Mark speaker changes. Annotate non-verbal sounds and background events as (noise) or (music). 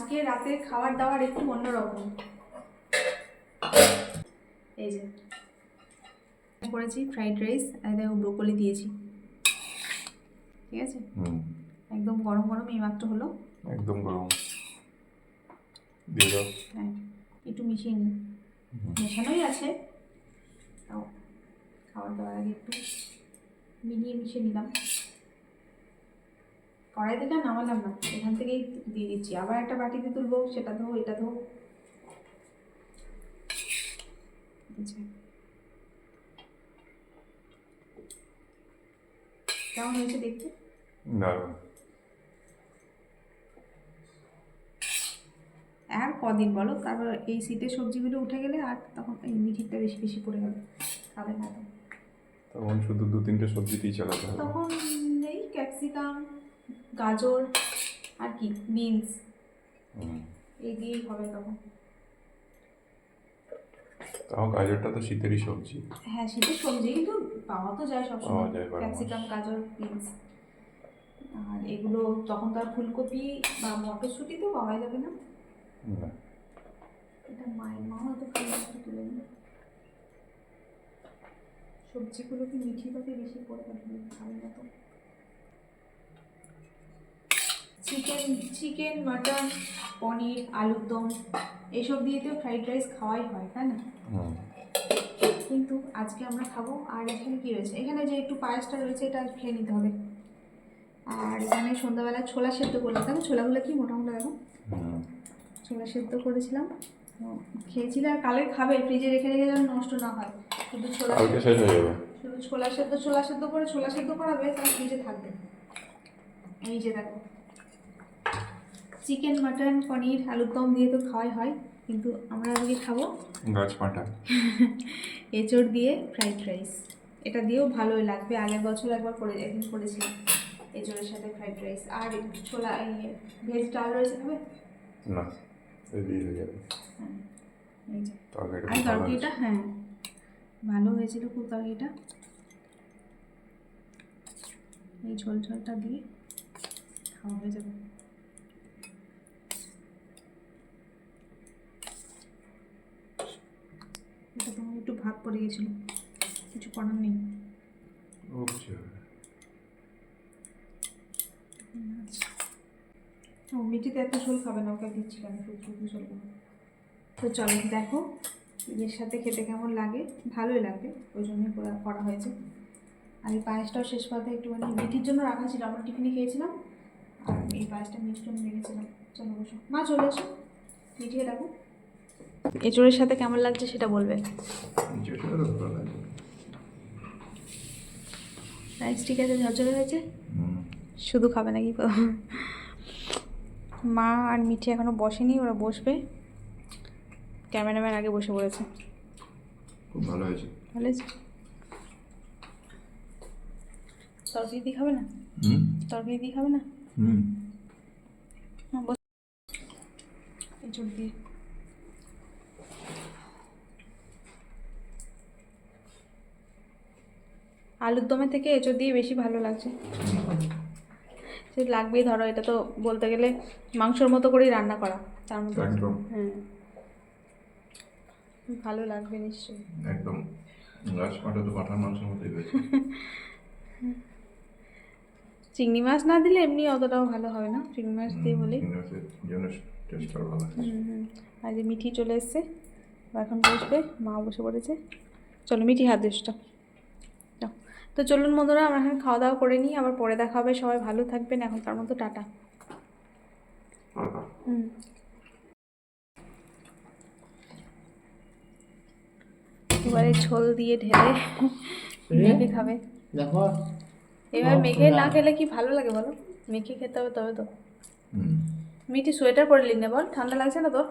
Speaker 1: আজকে রাতে খাবার দাবার একটু অন্যরকম। এই যে। করেছি ফ্রাইড রাইস আর দেখো ব্রোকলি দিয়েছি। ঠিক আছে? একদম গরম গরম এই মাত্র হলো।
Speaker 2: একদম গরম। দিয়ে দাও।
Speaker 1: হ্যাঁ একটু মিশিয়ে নিই। মেশানোই আছে। তাও খাবার দাবার আগে একটু মিলিয়ে মিশিয়ে নিলাম। কড়াই থেকে নামালাম না এখান থেকেই দিয়ে দিচ্ছি। আবার একটা বাটিতে তুলবো সেটা ধো এটা ধো আচ্ছা। কেমন হয়েছে দেখতে?
Speaker 2: দারুণ।
Speaker 1: আর কদিন বলো তারপর এই শীতের সবজিগুলো উঠে গেলে আর তখন এই মিঠিটা বেশি বেশি পড়ে গেল খাবে না তো।
Speaker 2: তখন শুধু দু তিনটে সবজিতেই চালাতে হবে।
Speaker 1: তখন এই ক্যাপসিকাম গাজর আর কি বিনস। এই দিয়েই হবে তখন।
Speaker 2: তাও গাজরটা তো শীতেরই সবজি।
Speaker 1: হ্যাঁ শীতের সবজি কিন্তু পাওয়া তো যায়
Speaker 2: বারো মাস।
Speaker 1: ক্যাপসিকাম গাজর বিনস। আর এগুলো তখন তো আর ফুলকপি বা মটরশুঁটি তো পাওয়া যাবে না। এটা মায়ের মা হয়তো একটু তুলে নিই সবজিগুলো কি মিঠি পাতে বেশি পড়ে যাবে খাবে না তো চিকেন চিকেন মাটন পনির আলুর দম এসব দিয়ে তো ফ্রাইড রাইস খাওয়াই হয় তাই না? কিন্তু আজকে আমরা খাব আর এখানে কি রয়েছে? এখানে যে একটু পায়েসটা রয়েছে এটা খেয়ে নিতে হবে। আর এখানে সন্ধ্যাবেলা ছোলা সেদ্ধ করলাম। দেখো ছোলাগুলো কি মোটামুটি মোটা দেখো ছোলা সেদ্ধ করেছিলাম। খেয়েছিল আর কালে খাবে ফ্রিজে রেখে রেখে যেন নষ্ট না হয়। শুধু ছোলা
Speaker 2: শেষ হয়ে যাবে।
Speaker 1: শুধু ছোলা সেদ্ধ ছোলা সেদ্ধ করে ছোলা সেদ্ধ করাবে তার ফ্রিজে থাকবে। এই যে দেখো। চিকেন মাটন পনির আলুর দম দিয়ে তো খাওয়াই হয় কিন্তু আমরা আজকে খাব
Speaker 2: গাছ পাটা (laughs)
Speaker 1: এঁচড় দিয়ে ফ্রাইড রাইস। এটা দিয়েও ভালোই লাগবে আগের বছর একবার করে একদিন করেছিলাম এঁচড়ের সাথে ফ্রাইড রাইস। আর ছোলা এই ভেজ ডাল রয়েছে খাবে?
Speaker 2: না হ্যাঁ
Speaker 1: আর তরকারিটা। হ্যাঁ ভালো হয়েছিল খুব তরকারিটা। এই ঝোল ঝোলটা দিয়ে খাওয়া হয়ে যাবে এটা তোমার একটু ভাত পড়ে গেছিল কিছু করার নেই। ও মিঠিতে এত ঝোল খাবে না ওকে দিচ্ছি কেন শুধু ঝোল তো চলো দেখো এর সাথে খেতে কেমন লাগে? ভালোই লাগবে ওই জন্যই করা হয়েছে। আর এই পায়েসটাও শেষ পাতে একটুখানি মিঠির জন্য রাখা ছিল আমরা টিফিনে খেয়েছিলাম। আর এই পায়েসটা মিষ্টি রেখেছিলাম। চলো বসো। মা চলে এসো। মিঠিয়ে রাখো। এঁচড়ের সাথে কেমন লাগছে সেটা বলবে? রাইস ঠিক আছে ঝরঝরে হয়েছে? শুধু খাবে নাকি মা আর মিঠি এখনও বসেনি ওরা বসবে। ক্যামেরাম্যান আগে বসে পড়েছে।
Speaker 2: খুব ভালো হয়েছে।
Speaker 1: ভালো হয়েছে? তরকারি দিয়ে খাবে না?
Speaker 2: হুম।
Speaker 1: তরকারি দিয়ে খাবে না?
Speaker 2: হুম।
Speaker 1: না বস। দিয়ে। আলুর দমের থেকে এঁচড় দিয়ে বেশি ভালো লাগছে। সে লাগবেই ধরো এটা তো বলতে গেলে মাংসর মতো করেই রান্না করা তার মধ্যে। হ্যাঁ। ভালো লাগবে নিশ্চয়ই।
Speaker 2: একদম। গাছ পাটা তো পাঠার মাংসের মতোই হয়েছে।
Speaker 1: চিংড়ি মাছ না দিলে এমনি অতটাও ভালো হবে না চিংড়ি মাছ দিয়ে হুম আর যে মিঠি চলে এসছে এখন বসবে মা বসে পড়েছে। চলো মিঠি হাত দিসটা যাও তো চলুন বন্ধুরা আমরা এখন খাওয়া দাওয়া করে নিই। আবার পরে দেখা হবে। সবাই ভালো থাকবেন। এখন তার মতো টাটা। হুম। এবারে ঝোল দিয়ে ঢেলে মেখে খাবে।
Speaker 3: দেখো।
Speaker 1: এবার মেখে না খেলে কি ভালো লাগে বলো? মেখে খেতে হবে তবে তো। মিঠি সোয়েটার পরে নিন না বল। ঠান্ডা লাগছে না তোর